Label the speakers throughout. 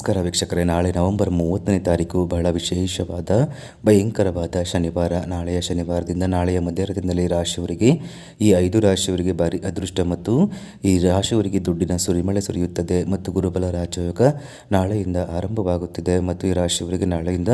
Speaker 1: ನಮಸ್ಕಾರ ವೀಕ್ಷಕರೇ. ನಾಳೆ ನವೆಂಬರ್ ಮೂವತ್ತನೇ ತಾರೀಕು ಬಹಳ ವಿಶೇಷವಾದ, ಭಯಂಕರವಾದ ಶನಿವಾರ. ನಾಳೆಯ ಶನಿವಾರದಿಂದ ನಾಳೆಯ ಮಧ್ಯರಾತ್ರಿಯಿಂದಲೇ ಈ ರಾಶಿಯವರಿಗೆ, ಈ ಐದು ರಾಶಿಯವರಿಗೆ ಭಾರಿ ಅದೃಷ್ಟ ಮತ್ತು ಈ ರಾಶಿಯವರಿಗೆ ದುಡ್ಡಿನ ಸುರಿಮಳೆ ಸುರಿಯುತ್ತದೆ ಮತ್ತು ಗುರುಬಲ ರಾಜಯೋಗ ನಾಳೆಯಿಂದ ಆರಂಭವಾಗುತ್ತಿದೆ ಮತ್ತು ಈ ರಾಶಿಯವರಿಗೆ ನಾಳೆಯಿಂದ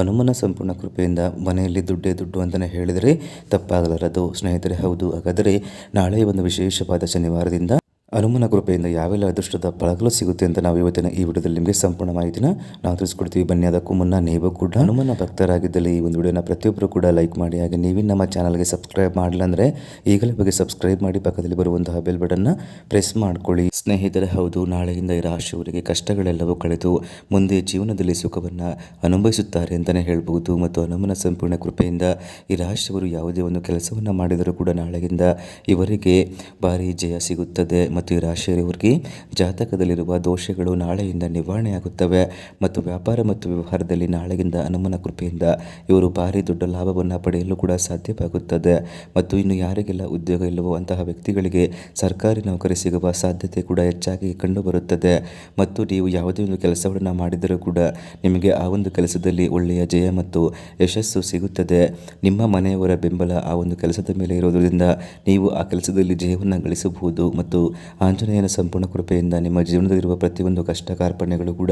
Speaker 1: ಹನುಮನ ಸಂಪೂರ್ಣ ಕೃಪೆಯಿಂದ ಮನೆಯಲ್ಲಿ ದುಡ್ಡೇ ದುಡ್ಡು ಅಂತಲೇ ಹೇಳಿದರೆ ತಪ್ಪಾಗಲಾರದು. ಸ್ನೇಹಿತರೆ, ಹೌದು. ಹಾಗಾದರೆ ನಾಳೆಯ ಒಂದು ವಿಶೇಷವಾದ ಶನಿವಾರದಿಂದ ಹನುಮನ ಕೃಪೆಯಿಂದ ಯಾವೆಲ್ಲ ಅದೃಷ್ಟದ ಫಲಗಳು ಸಿಗುತ್ತೆ ಅಂತ ನಾವು ಇವತ್ತಿನ ಈ ವಿಡಿಯೋದಲ್ಲಿ ನಿಮಗೆ ಸಂಪೂರ್ಣ ಮಾಹಿತಿನ ನಾವು ತಿಳಿಸ್ಕೊಡ್ತೀವಿ. ಬನ್ನಿ, ಅದಕ್ಕೂ ಮುನ್ನ ನೀವು ಕೂಡ ಹನುಮನ ಭಕ್ತರಾಗಿದ್ದಲ್ಲಿ ಈ ಒಂದು ವಿಡಿಯೋನ ಪ್ರತಿಯೊಬ್ಬರು ಕೂಡ ಲೈಕ್ ಮಾಡಿ, ಹಾಗೆ ನೀವಿನ ನಮ್ಮ ಚಾನಲ್ಗೆ ಸಬ್ಸ್ಕ್ರೈಬ್ ಮಾಡಿಲ್ಲ ಅಂದರೆ ಈಗಲೇ ಬಗ್ಗೆ ಸಬ್ಸ್ಕ್ರೈಬ್ ಮಾಡಿ ಪಕ್ಕದಲ್ಲಿ ಬರುವಂತಹ ಬೆಲ್ ಬಟನ್ನ ಪ್ರೆಸ್ ಮಾಡ್ಕೊಳ್ಳಿ. ಸ್ನೇಹಿತರೆ, ಹೌದು, ನಾಳೆಯಿಂದ ಈ ರಾಶಿಯವರಿಗೆ ಕಷ್ಟಗಳೆಲ್ಲವೂ ಕಳೆದು ಮುಂದೆ ಜೀವನದಲ್ಲಿ ಸುಖವನ್ನು ಅನುಭವಿಸುತ್ತಾರೆ ಅಂತಲೇ ಹೇಳ್ಬೋದು ಮತ್ತು ಹನುಮನ ಸಂಪೂರ್ಣ ಕೃಪೆಯಿಂದ ಈ ರಾಶಿಯವರು ಯಾವುದೇ ಒಂದು ಕೆಲಸವನ್ನು ಮಾಡಿದರೂ ಕೂಡ ನಾಳೆಯಿಂದ ಇವರಿಗೆ ಭಾರಿ ಜಯ ಸಿಗುತ್ತದೆ. ಈ ರಾಶಿಯವರಿಗೆ ಜಾತಕದಲ್ಲಿರುವ ದೋಷಗಳು ನಾಳೆಯಿಂದ ನಿವಾರಣೆಯಾಗುತ್ತವೆ ಮತ್ತು ವ್ಯಾಪಾರ ಮತ್ತು ವ್ಯವಹಾರದಲ್ಲಿ ನಾಳೆಯಿಂದ ಹನುಮನ ಕೃಪೆಯಿಂದ ಇವರು ಭಾರಿ ದೊಡ್ಡ ಲಾಭವನ್ನು ಪಡೆಯಲು ಕೂಡ ಸಾಧ್ಯವಾಗುತ್ತದೆ. ಮತ್ತು ಇನ್ನು ಯಾರಿಗೆಲ್ಲ ಉದ್ಯೋಗ ಇಲ್ಲವೋ ಅಂತಹ ವ್ಯಕ್ತಿಗಳಿಗೆ ಸರ್ಕಾರಿ ನೌಕರಿ ಸಿಗುವ ಸಾಧ್ಯತೆ ಕೂಡ ಹೆಚ್ಚಾಗಿ ಕಂಡುಬರುತ್ತದೆ. ಮತ್ತು ನೀವು ಯಾವುದೇ ಒಂದು ಕೆಲಸವನ್ನು ಮಾಡಿದರೂ ಕೂಡ ನಿಮಗೆ ಆ ಒಂದು ಕೆಲಸದಲ್ಲಿ ಒಳ್ಳೆಯ ಜಯ ಮತ್ತು ಯಶಸ್ಸು ಸಿಗುತ್ತದೆ. ನಿಮ್ಮ ಮನೆಯವರ ಬೆಂಬಲ ಆ ಒಂದು ಕೆಲಸದ ಮೇಲೆ ಇರೋದರಿಂದ ನೀವು ಆ ಕೆಲಸದಲ್ಲಿ ಜಯವನ್ನು ಗಳಿಸಬಹುದು ಮತ್ತು ಆಂಜನೇಯನ ಸಂಪೂರ್ಣ ಕೃಪೆಯಿಂದ ನಿಮ್ಮ ಜೀವನದಲ್ಲಿರುವ ಪ್ರತಿಯೊಂದು ಕಷ್ಟ ಕಾರ್ಪಣ್ಯಗಳು ಕೂಡ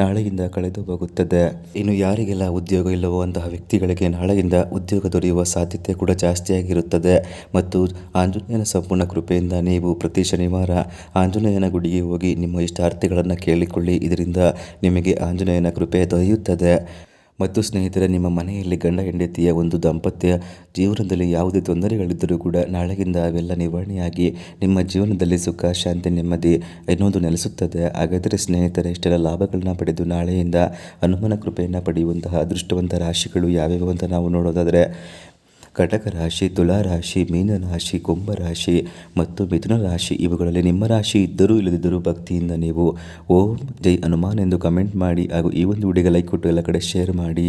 Speaker 1: ನಾಳೆಯಿಂದ ಕಳೆದು ಹೋಗುತ್ತದೆ. ಇನ್ನು ಯಾರಿಗೆಲ್ಲ ಉದ್ಯೋಗ ಇಲ್ಲವೋ ಅಂತಹ ವ್ಯಕ್ತಿಗಳಿಗೆ ನಾಳೆಯಿಂದ ಉದ್ಯೋಗ ದೊರೆಯುವ ಸಾಧ್ಯತೆ ಕೂಡ ಜಾಸ್ತಿಯಾಗಿರುತ್ತದೆ. ಮತ್ತು ಆಂಜನೇಯನ ಸಂಪೂರ್ಣ ಕೃಪೆಯಿಂದ ನೀವು ಪ್ರತಿ ಶನಿವಾರ ಆಂಜನೇಯನ ಗುಡಿಗೆ ಹೋಗಿ ನಿಮ್ಮ ಇಷ್ಟಾರ್ಥಿಗಳನ್ನು ಕೇಳಿಕೊಳ್ಳಿ. ಇದರಿಂದ ನಿಮಗೆ ಆಂಜನೇಯನ ಕೃಪೆ ದೊರೆಯುತ್ತದೆ. ಮತ್ತು ಸ್ನೇಹಿತರೆ, ನಿಮ್ಮ ಮನೆಯಲ್ಲಿ ಗಂಡ ಹೆಂಡತಿಯ ಒಂದು ದಾಂಪತ್ಯ ಜೀವನದಲ್ಲಿ ಯಾವುದೇ ತೊಂದರೆಗಳಿದ್ದರೂ ಕೂಡ ನಾಳೆಗಿಂದ ಅವೆಲ್ಲ ನಿವಾರಣೆಯಾಗಿ ನಿಮ್ಮ ಜೀವನದಲ್ಲಿ ಸುಖ, ಶಾಂತಿ, ನೆಮ್ಮದಿ ಎನ್ನುವುದು ನೆಲೆಸುತ್ತದೆ. ಹಾಗಾದರೆ ಸ್ನೇಹಿತರೆ, ಇಷ್ಟೆಲ್ಲ ಲಾಭಗಳನ್ನ ಪಡೆದು ನಾಳೆಯಿಂದ ಹನುಮನ ಕೃಪೆಯನ್ನು ಪಡೆಯುವಂತಹ ಅದೃಷ್ಟವಂತ ರಾಶಿಗಳು ಯಾವ್ಯಾವು ಅಂತ ನಾವು ನೋಡೋದಾದರೆ ಕಟಕ ರಾಶಿ ತುಲಾರಾಶಿ ಮೀನ ರಾಶಿ, ಕುಂಭ ರಾಶಿ ಮತ್ತು ಮಿಥುನ ರಾಶಿ, ಇವುಗಳಲ್ಲಿ ನಿಮ್ಮ ರಾಶಿ ಇದ್ದರೂ ಇಲ್ಲದಿದ್ದರೂ ಭಕ್ತಿಯಿಂದ ನೀವು ಓಂ, ಜೈ, ಹನುಮಾನ್ ಎಂದು ಕಮೆಂಟ್ ಮಾಡಿ ಹಾಗೂ ಈ ಒಂದು ವಿಡಿಯೋಗೆ ಲೈಕ್ ಕೊಟ್ಟು ಎಲ್ಲ ಕಡೆ ಶೇರ್ ಮಾಡಿ.